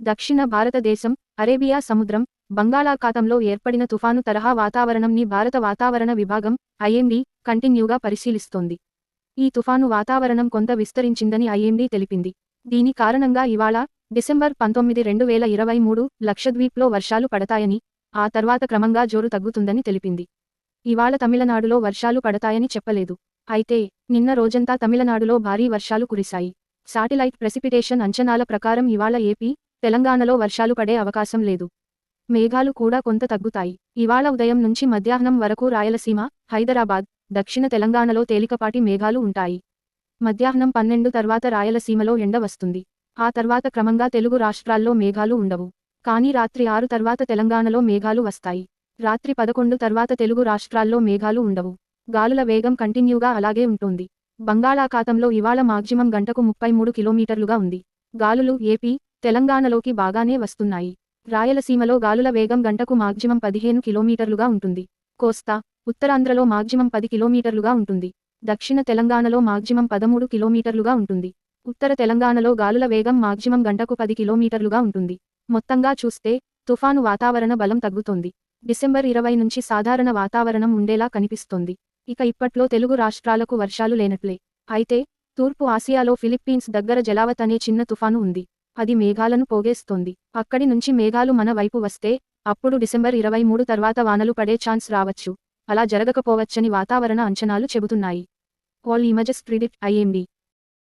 దక్షిణ భారతదేశం అరేబియా సముద్రం బంగాళాఖాతంలో ఏర్పడిన తుఫాను తరహా వాతావరణంని భారత వాతావరణ విభాగం ఐఎండీ కంటిన్యూగా పరిశీలిస్తోంది. ఈ తుఫాను వాతావరణం కొంత విస్తరించిందని ఐఎండీ తెలిపింది. దీని కారణంగా ఇవాళ డిసెంబర్ పంతొమ్మిది రెండు వేల ఇరవై మూడు లక్షద్వీప్లో వర్షాలు పడతాయని ఆ తర్వాత క్రమంగా జోరు తగ్గుతుందని తెలిపింది. ఇవాళ తమిళనాడులో వర్షాలు పడతాయని చెప్పలేదు. అయితే నిన్న రోజంతా తమిళనాడులో భారీ వర్షాలు కురిశాయి. శాటిలైట్ ప్రెసిపిటేషన్ అంచనాల ప్రకారం ఇవాళ ఏపీ తెలంగాణలో వర్షాలు పడే అవకాశం లేదు. మేఘాలు కూడా కొంత తగ్గుతాయి. ఇవాళ ఉదయం నుంచి మధ్యాహ్నం వరకు రాయలసీమ హైదరాబాద్ దక్షిణ తెలంగాణలో తేలికపాటి మేఘాలు ఉంటాయి. మధ్యాహ్నం పన్నెండు తర్వాత రాయలసీమలో ఎండ వస్తుంది. ఆ తర్వాత క్రమంగా తెలుగు రాష్ట్రాల్లో మేఘాలు ఉండవు. కానీ రాత్రి ఆరు తర్వాత తెలంగాణలో మేఘాలు వస్తాయి. రాత్రి పదకొండు తర్వాత తెలుగు రాష్ట్రాల్లో మేఘాలు ఉండవు. గాలుల వేగం కంటిన్యూగా అలాగే ఉంటుంది. బంగాళాఖాతంలో ఇవాళ మాగ్జిమం గంటకు ముప్పై మూడు కిలోమీటర్లుగా ఉంది. గాలులు ఏపీ తెలంగాణలోకి బాగానే వస్తున్నాయి. రాయలసీమలో గాలుల వేగం గంటకు మాగ్జిమం పదిహేను కిలోమీటర్లుగా ఉంటుంది. కోస్తా ఉత్తరాంధ్రలో మాగ్జిమం పది కిలోమీటర్లుగా ఉంటుంది. దక్షిణ తెలంగాణలో మాగ్జిమం పదమూడు కిలోమీటర్లుగా ఉంటుంది. ఉత్తర తెలంగాణలో గాలుల వేగం మాగ్జిమం గంటకు పది కిలోమీటర్లుగా ఉంటుంది. మొత్తంగా చూస్తే తుఫాను వాతావరణ బలం తగ్గుతోంది. డిసెంబర్ ఇరవై నుంచి సాధారణ వాతావరణం ఉండేలా కనిపిస్తోంది. ఇక ఇప్పట్లో తెలుగు రాష్ట్రాలకు వర్షాలు లేనట్లే. అయితే తూర్పు ఆసియాలో ఫిలిప్పీన్స్ దగ్గర జలావత్ అనే చిన్న తుఫాను ఉంది. అది మేఘాలను పోగేస్తోంది. అక్కడి నుంచి మేఘాలు మన వైపు వస్తే అప్పుడు డిసెంబర్ ఇరవై మూడు తర్వాత వానలు పడే ఛాన్స్ రావచ్చు. అలా జరగకపోవచ్చని వాతావరణ అంచనాలు చెబుతున్నాయి. All ఇమజెస్ predict IMD